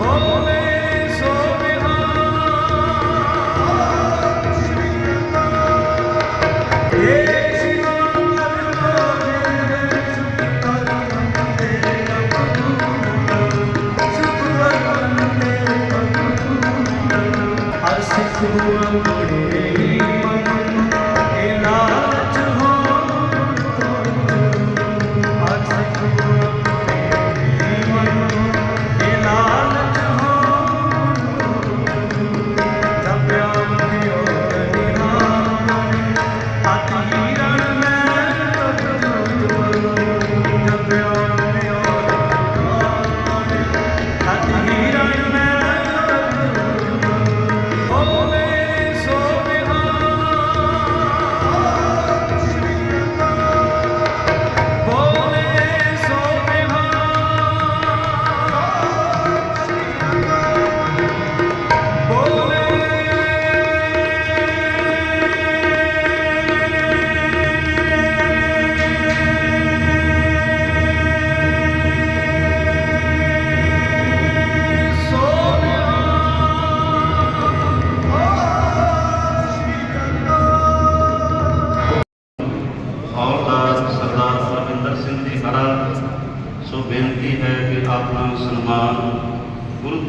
Holy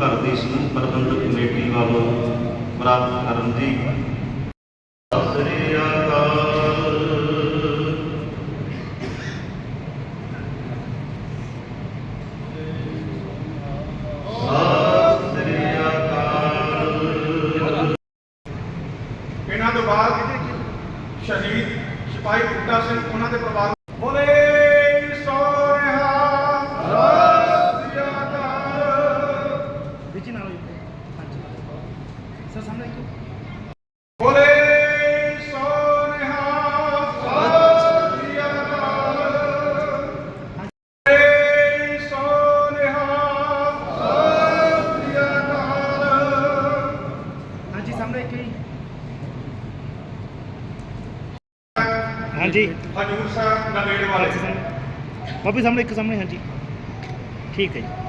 ਘਰ ਦੀ ਸਮੂਹ ਪ੍ਰਬੰਧਕ committee ਵੱਲੋਂ ਪ੍ਰਾਪਤ ਕਰਨ ਦੀ। ਸ੍ਰੀ ਅਕਾਲ ਇਹਨਾਂ ਤੋਂ ਬਾਅਦ ਸ਼ਹੀਦ ਸਿਪਾਹੀ ਬੁੱਟਾ ਸਿੰਘ, ਉਹਨਾਂ ਦੇ ਪਰਿਵਾਰ ਹਾਂਜੀ। ਹਜੂਰ ਸਾਹਿਬ ਨਵੇੜ ਵਾਲੇ। ਬਾਬੂ ਸਾਹਮਣੇ ਇੱਕ ਸਾਹਮਣੇ ਹਾਂਜੀ। ਠੀਕ ਹੈ ਜੀ।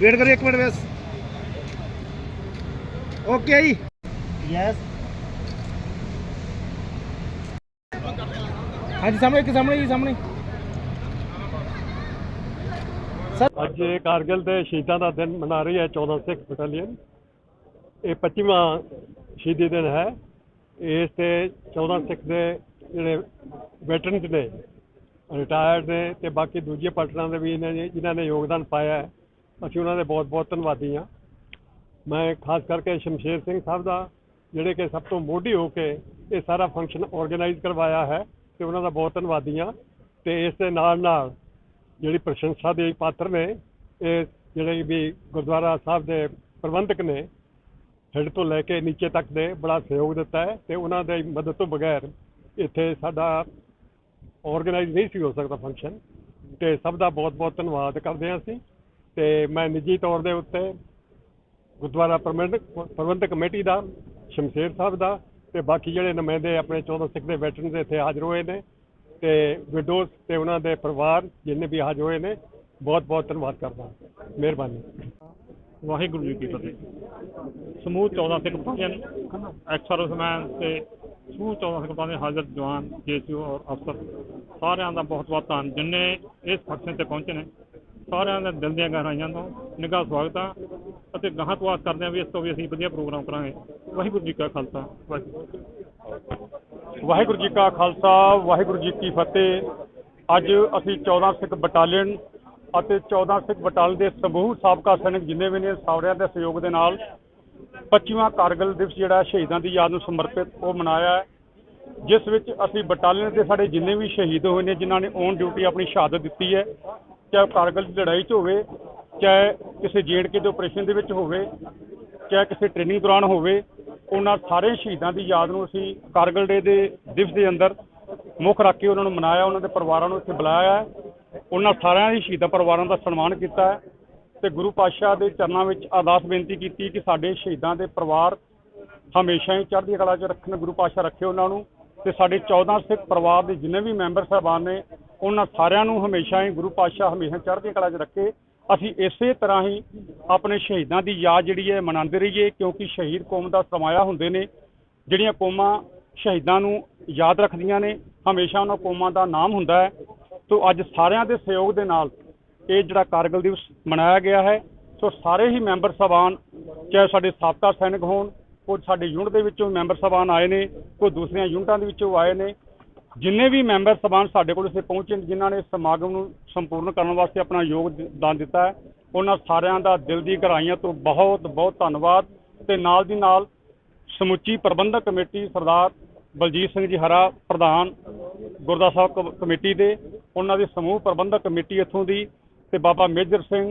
ਵੇਟ ਕਰਿਓ ਇੱਕ ਮਿੰਟ ਬਸ ਓਕੇ ਜੀ ਯੈਸ ਹਾਂਜੀ ਸਾਹਮਣੇ ਇੱਕ ਸਾਹਮਣੇ ਜੀ ਸਾਹਮਣੇ ਅੱਜ ਇਹ ਕਾਰਗਿਲ ਦੇ ਸ਼ਹੀਦਾਂ ਦਾ ਦਿਨ ਮਨਾ ਰਹੀ ਹੈ 14 ਸਿੱਖ ਬਟਾਲੀਅਨ। ਇਹ 25ਵਾਂ ਸ਼ਹੀਦੀ ਦਿਨ ਹੈ। ਇਸ ਤੇ 14 ਸਿੱਖ ਦੇ ਜਿਹੜੇ ਵੈਟਰਨ ਨੇ ਰਿਟਾਇਰਡ ਨੇ ਤੇ ਬਾਕੀ ਦੂਜੀਆਂ ਪਾਰਟੀਆਂ ਦੇ ਵੀ ਇਹਨਾਂ ਨੇ ਜਿਨ੍ਹਾਂ ਨੇ ਯੋਗਦਾਨ ਪਾਇਆ ਹੈ। ਅਸੀਂ ਉਹਨਾਂ ਦੇ ਬਹੁਤ ਬਹੁਤ ਧੰਨਵਾਦੀ ਹਾਂ। ਮੈਂ ਖਾਸ ਕਰਕੇ ਸ਼ਮਸ਼ੇਰ ਸਿੰਘ ਸਾਹਿਬ ਦਾ, ਜਿਹੜੇ ਕਿ ਸਭ ਤੋਂ ਮੋਢੀ ਹੋ ਕੇ ਇਹ ਸਾਰਾ ਫੰਕਸ਼ਨ ਆਰਗੇਨਾਈਜ਼ ਕਰਵਾਇਆ ਹੈ, ਤੇ ਉਹਨਾਂ ਦਾ ਬਹੁਤ ਧੰਨਵਾਦੀ ਹਾਂ। ਤੇ ਇਸ ਦੇ ਨਾਲ ਨਾਲ ਜਿਹੜੀ ਪ੍ਰਸ਼ੰਸਾ ਦੇ ਪਾਤਰ ਨੇ, ਇਹ ਜਿਹੜੇ ਵੀ ਗੁਰਦੁਆਰਾ ਸਾਹਿਬ ਦੇ ਪ੍ਰਬੰਧਕ ਨੇ ਹੈਡ ਤੋਂ ਲੈ ਕੇ ਨੀਚੇ ਤੱਕ ਦੇ ਬੜਾ ਸਹਿਯੋਗ ਦਿੱਤਾ ਹੈ, ਤੇ ਉਹਨਾਂ ਦੇ ਮਦਦ ਤੋਂ ਬਗੈਰ ਇੱਥੇ ਸਾਡਾ ਆਰਗੇਨਾਈਜ਼ ਨਹੀਂ ਸੀ ਹੋ ਸਕਦਾ ਫੰਕਸ਼ਨ ਤੇ ਸਭ ਦਾ ਬਹੁਤ-ਬਹੁਤ ਧੰਨਵਾਦ ਕਰਦੇ ਹਾਂ ਅਸੀਂ। ਤੇ ਮੈਂ ਨਿੱਜੀ ਤੌਰ ਦੇ ਉੱਤੇ ਗੁਰਦੁਆਰਾ ਪ੍ਰਬੰਧਕ ਪ੍ਰਬੰਧਕ ਕਮੇਟੀ ਦਾ, ਸ਼ਮਸ਼ੇਰ ਸਾਹਿਬ ਦਾ ਤੇ ਬਾਕੀ ਜਿਹੜੇ ਨੁਮਾਇੰਦੇ ਆਪਣੇ 14 ਸਿੱਖ ਦੇ ਵੈਟਰਨਸ ਇੱਥੇ ਹਾਜ਼ਰ ਹੋਏ ਨੇ ਤੇ ਵਿਡੋਜ਼ ਤੇ ਉਹਨਾਂ ਦੇ ਪਰਿਵਾਰ ਜਿੰਨੇ ਵੀ ਹਾਜ਼ਰ ਹੋਏ ਨੇ, ਬਹੁਤ ਬਹੁਤ ਧੰਨਵਾਦ ਕਰਦਾ ਮਿਹਰਬਾਨੀ। ਵਾਹਿਗੁਰੂ ਜੀ ਕੀ ਫਤਿਹ। ਸਮੂਹ 14 ਸਿੱਖ ਭਾਈਆਂ ਐਕਸ ਤੇ ਸਮੂਹ 14 ਸਿੱਖ ਭਾਈਆਂ ਹਾਜ਼ਰ ਜਵਾਨ ਜੇਸੀਓ ਔਰ ਅਫਸਰ, ਸਾਰਿਆਂ ਦਾ ਬਹੁਤ ਬਹੁਤ ਧੰਨ। ਜਿੰਨੇ ਇਸ ਫੰਕਸ਼ਨ ਤੇ ਪਹੁੰਚੇ ਨੇ ਸਾਰਿਆਂ ਦੇ ਦਿਲ ਦੀਆਂ ਗਹਿਰਾਈਆਂ ਤੋਂ ਨਿੱਘਾ ਸਵਾਗਤ ਆ ਅਤੇ ਗਾਹਾਂ ਤੋਂ ਆਸ ਕਰਦੇ ਹਾਂ ਵੀ ਇਸ ਤੋਂ ਵੀ ਅਸੀਂ ਵਧੀਆ ਪ੍ਰੋਗਰਾਮ ਕਰਾਂਗੇ। ਵਾਹਿਗੁਰੂ ਜੀ ਕਾ ਖਾਲਸਾ। ਵਾਹਿਗੁਰੂ ਵਾਹਿਗੁਰੂ ਜੀ ਕਾ ਖਾਲਸਾ, ਵਾਹਿਗੁਰੂ ਜੀ ਕੀ ਫਤਿਹ। ਅੱਜ ਅਸੀਂ 14 ਸਿੱਖ ਬਟਾਲੀਅਨ ਅਤੇ 14 ਸਿੱਖ ਬਟਾਲੀਅਨ ਦੇ ਸਮੂਹ, ਸਾਬਕਾ ਸੈਨਿਕ ਜਿੰਨੇ ਵੀ ਨੇ, ਸਾਰਿਆਂ ਦੇ ਸਹਿਯੋਗ ਦੇ ਨਾਲ 25ਵਾਂ ਕਾਰਗਿਲ ਦਿਵਸ ਜਿਹੜਾ ਸ਼ਹੀਦਾਂ ਦੀ ਯਾਦ ਨੂੰ ਸਮਰਪਿਤ ਉਹ ਮਨਾਇਆ ਹੈ, ਜਿਸ ਵਿੱਚ ਅਸੀਂ ਬਟਾਲੀਅਨ ਦੇ ਸਾਡੇ ਜਿੰਨੇ ਵੀ ਸ਼ਹੀਦ ਹੋਏ ਨੇ, ਜਿਨ੍ਹਾਂ ਨੇ ਔਨ ਡਿਊਟੀ ਆਪਣੀ ਸ਼ਹਾਦਤ ਦਿੱਤੀ ਹੈ ਚਾਹੇ ਉਹ ਕਾਰਗਿਲ ਦੀ ਲੜਾਈ 'ਚ ਹੋਵੇ, ਚਾਹੇ ਕਿਸੇ ਜੇਐਨਕੇ ਦੇ ਆਪਰੇਸ਼ਨ ਦੇ ਵਿੱਚ ਹੋਵੇ, ਚਾਹੇ ਕਿਸੇ ਟ੍ਰੇਨਿੰਗ ਦੌਰਾਨ ਹੋਵੇ, ਉਹਨਾਂ ਸਾਰੇ ਸ਼ਹੀਦਾਂ ਦੀ ਯਾਦ ਨੂੰ ਅਸੀਂ ਕਾਰਗਲ ਡੇ ਦੇ ਦਿਵਸ ਦੇ ਅੰਦਰ ਮੁੱਖ ਰੱਖ ਕੇ ਉਹਨਾਂ ਨੂੰ ਮਨਾਇਆ, ਉਹਨਾਂ ਦੇ ਪਰਿਵਾਰਾਂ ਨੂੰ ਇੱਥੇ ਬੁਲਾਇਆ ਉਹਨਾਂ ਸਾਰਿਆਂ ਦੀ ਸ਼ਹੀਦਾਂ ਪਰਿਵਾਰਾਂ ਦਾ ਸਨਮਾਨ ਕੀਤਾ ਹੈ ਤੇ ਗੁਰੂ ਪਾਤਸ਼ਾਹ ਦੇ ਚਰਨਾਂ ਵਿੱਚ ਅਰਦਾਸ ਬੇਨਤੀ ਕੀਤੀ ਕਿ ਸਾਡੇ ਸ਼ਹੀਦਾਂ ਦੇ ਪਰਿਵਾਰ ਹਮੇਸ਼ਾ ਹੀ ਚੜ੍ਹਦੀ ਕਲਾ 'ਚ ਰੱਖਣ, ਗੁਰੂ ਪਾਤਸ਼ਾਹ ਰੱਖੇ ਉਹਨਾਂ ਨੂੰ ਤੇ ਸਾਡੇ 14 ਸਿੱਖ ਪਰਿਵਾਰ ਦੇ ਜਿੰਨੇ ਵੀ ਮੈਂਬਰ ਸਾਹਿਬਾਨ ਨੇ ਉਹਨਾਂ ਸਾਰਿਆਂ ਨੂੰ ਹਮੇਸ਼ਾ ਹੀ ਗੁਰੂ ਪਾਤਸ਼ਾਹ ਹਮੇਸ਼ਾ ਚੜ੍ਹਦੀ ਕਲਾ 'ਚ ਰੱਖੇ। ਅਸੀਂ ਇਸੇ ਤਰ੍ਹਾਂ ਹੀ ਆਪਣੇ ਸ਼ਹੀਦਾਂ ਦੀ ਯਾਦ ਜਿਹੜੀ ਹੈ ਮਨਾਉਂਦੇ ਰਹੀਏ, ਕਿਉਂਕਿ ਸ਼ਹੀਦ ਕੌਮ ਦਾ ਸਮਾਇਆ ਹੁੰਦੇ ਨੇ। ਜਿਹੜੀਆਂ ਕੌਮਾਂ ਸ਼ਹੀਦਾਂ ਨੂੰ ਯਾਦ ਰੱਖਦੀਆਂ ਨੇ, ਹਮੇਸ਼ਾ ਉਹਨਾਂ ਕੌਮਾਂ ਦਾ ਨਾਮ ਹੁੰਦਾ ਹੈ। ਸੋ ਅੱਜ ਸਾਰਿਆਂ ਦੇ ਸਹਿਯੋਗ ਦੇ ਨਾਲ ਇਹ ਜਿਹੜਾ ਕਾਰਗਿਲ ਦਿਵਸ ਮਨਾਇਆ ਗਿਆ ਹੈ। ਸੋ ਸਾਰੇ ਹੀ ਮੈਂਬਰ ਸਭਾਨ, ਚਾਹੇ ਸਾਡੇ ਸਾਬਕਾ ਸੈਨਿਕ ਹੋਣ, ਕੁਝ ਸਾਡੇ ਯੂਨਿਟ ਦੇ ਵਿੱਚੋਂ ਮੈਂਬਰ ਸਭਾਨ ਆਏ ਨੇ ਕੋਈ ਦੂਸਰੀਆਂ ਯੂਨਿਟਾਂ ਦੇ ਵਿੱਚੋਂ ਆਏ ਨੇ ਜਿੰਨੇ ਵੀ ਮੈਂਬਰ ਸਭਾਨ ਸਾਡੇ ਕੋਲ ਇੱਥੇ ਪਹੁੰਚੇ ਨੇ, ਜਿਨ੍ਹਾਂ ਨੇ ਸਮਾਗਮ ਨੂੰ ਸੰਪੂਰਨ ਕਰਨ ਵਾਸਤੇ ਆਪਣਾ ਯੋਗਦਾਨ ਦਿੱਤਾ ਹੈ ਉਹਨਾਂ ਸਾਰਿਆਂ ਦਾ ਦਿਲ ਦੀ ਗਹਿਰਾਈਆਂ ਤੋਂ ਬਹੁਤ ਬਹੁਤ ਧੰਨਵਾਦ ਤੇ ਨਾਲ ਦੀ ਨਾਲ ਸਮੁੱਚੀ ਪ੍ਰਬੰਧਕ ਕਮੇਟੀ ਸਰਦਾਰ ਬਲਜੀਤ ਸਿੰਘ ਜੀ ਹਰਾ ਪ੍ਰਧਾਨ ਗੁਰਦਾ ਸਾਹਿਬ ਕਮ- ਕਮੇਟੀ ਦੇ ਉਹਨਾਂ ਦੀ ਸਮੂਹ ਪ੍ਰਬੰਧਕ ਕਮੇਟੀ ਇੱਥੋਂ ਦੀ ਤੇ ਬਾਬਾ ਮੇਜਰ ਸਿੰਘ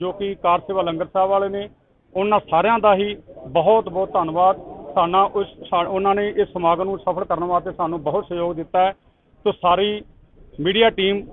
ਜੋ ਕਿ ਕਾਰ ਸੇਵਾ ਲੰਗਰ ਸਾਹਿਬ ਵਾਲੇ ਨੇ ਉਹਨਾਂ ਸਾਰਿਆਂ ਦਾ ਹੀ ਬਹੁਤ ਬਹੁਤ ਧੰਨਵਾਦ। ਸਾਨਾ ਉਸ ਸਾ- ਉਹਨਾਂ ਨੇ ਇਸ ਸਮਾਗਮ ਨੂੰ ਸਫਲ ਕਰਨ ਵਾਸਤੇ ਸਾਨੂੰ ਬਹੁਤ ਸਹਿਯੋਗ ਦਿੱਤਾ ਹੈ। ਤੋਂ ਸਾਰੀ ਮੀਡੀਆ ਟੀਮ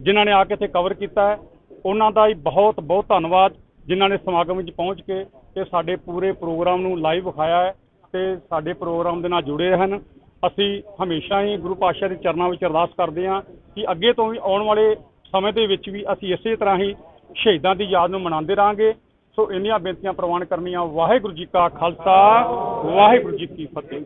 ਜਿਨ੍ਹਾਂ ਨੇ ਆ ਕੇ ਇੱਥੇ ਕਵਰ ਕੀਤਾ ਹੈ, ਉਹਨਾਂ ਦਾ ਹੀ ਬਹੁਤ ਬਹੁਤ ਧੰਨਵਾਦ ਜਿਨ੍ਹਾਂ ਨੇ ਸਮਾਗਮ ਵਿੱਚ ਪਹੁੰਚ ਕੇ ਇਹ ਸਾਡੇ ਪੂਰੇ ਪ੍ਰੋਗਰਾਮ ਨੂੰ ਲਾਈਵ ਵਿਖਾਇਆ ਹੈ ਤੇ ਸਾਡੇ ਪ੍ਰੋਗਰਾਮ ਦੇ ਨਾਲ ਜੁੜੇ ਹਨ ਅਸੀਂ ਹਮੇਸ਼ਾ ਹੀ ਗੁਰੂ ਪਾਤਸ਼ਾਹ ਦੇ ਚਰਨਾਂ ਵਿੱਚ ਅਰਦਾਸ ਕਰਦੇ ਹਾਂ ਕਿ ਅੱਗੇ ਤੋਂ ਵੀ ਆਉਣ ਵਾਲੇ ਸਮੇਂ ਦੇ ਵਿੱਚ ਵੀ ਅਸੀਂ ਇਸੇ ਤਰ੍ਹਾਂ ਹੀ ਸ਼ਹੀਦਾਂ ਦੀ ਯਾਦ ਨੂੰ ਮਨਾਉਂਦੇ ਰਹਾਂਗੇ। ਸੋ ਇੰਨੀਆਂ ਬੇਨਤੀਆਂ ਪ੍ਰਵਾਨ ਕਰਨੀਆਂ ਵਾਹਿਗੁਰੂ ਜੀ ਕਾ ਖਾਲਸਾ ਵਾਹਿਗੁਰੂ ਜੀ ਕੀ ਫਤਿਹ।